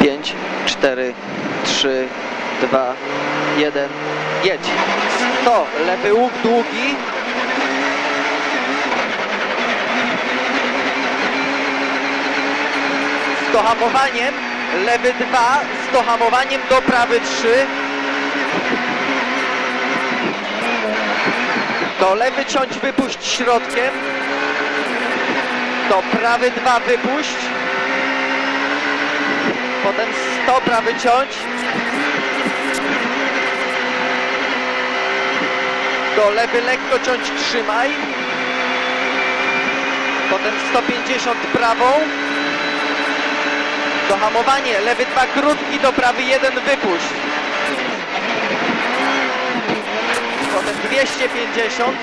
5, 4, 3, 2, 1, jedź. 100, lewy łuk długi. Z dohamowaniem, lewy 2, z dohamowaniem do prawy 3. Do lewy ciąć, wypuść środkiem. Do prawy 2 wypuść. Potem 100 prawy ciąć. Do lewy lekko ciąć trzymaj. Potem 150 prawą. Do hamowanie, lewy 2 krótki, do prawy 1 wypuść. Potem 250.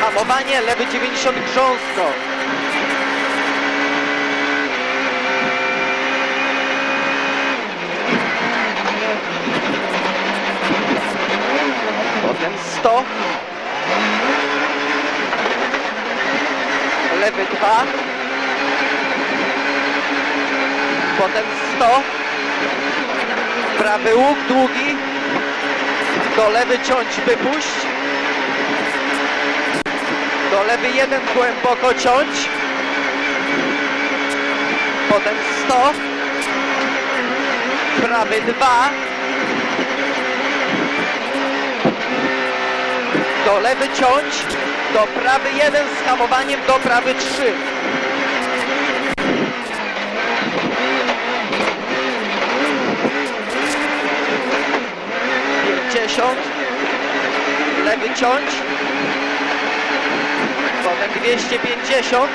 Hamowanie, lewy 90 grząsko. Potem 100. Lewy 2. Potem 100. Prawy łuk długi. Do lewy ciąć wypuść. Do lewy 1 głęboko ciąć. Potem 100. Prawy 2. do lewy ciąć, do prawy 1 z hamowaniem, do prawy 3. Pięćdziesiąt, lewy ciąć, potem 250.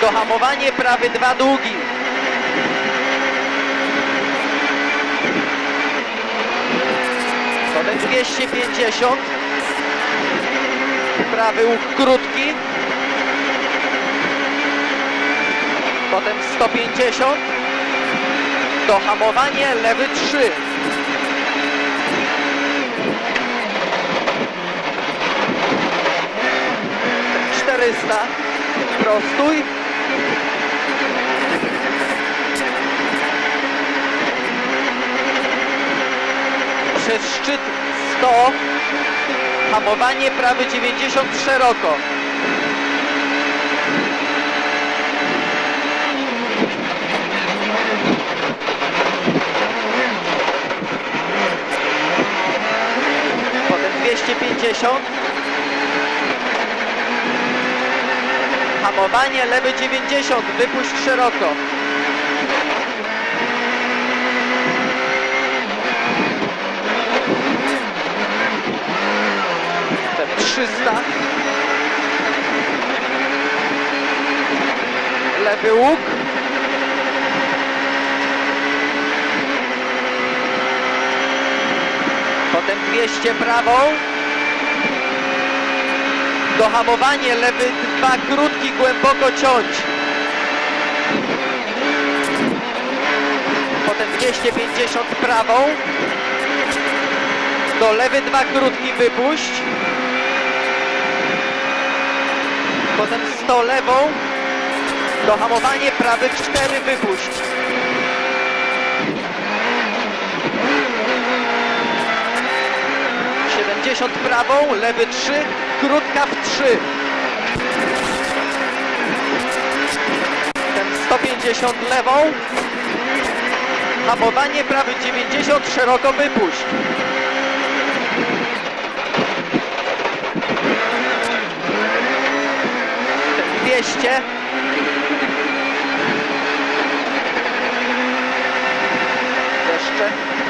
Dohamowanie prawy 2 długi. Potem 250. Prawy łuk krótki. Potem 150. Dohamowanie lewy 3. Czterysta. Prostuj. przez szczyt 100, hamowanie prawy 90 szeroko. Potem 250. Hamowanie lewy 90, wypuść szeroko. Potem 300. Lewy łuk. Potem 200 prawą. Dohamowanie lewy 2 krótki głęboko ciąć. Potem 250 prawą. Do lewy 2 krótki wypuść. Potem 100 lewą. Do hamowanie prawy 4 wypuść. Siedemdziesiąt prawą, lewy 3, krótka w 3. Ten 150 lewą. Hamowanie prawy 90, szeroko wypuść. 200. Wilson.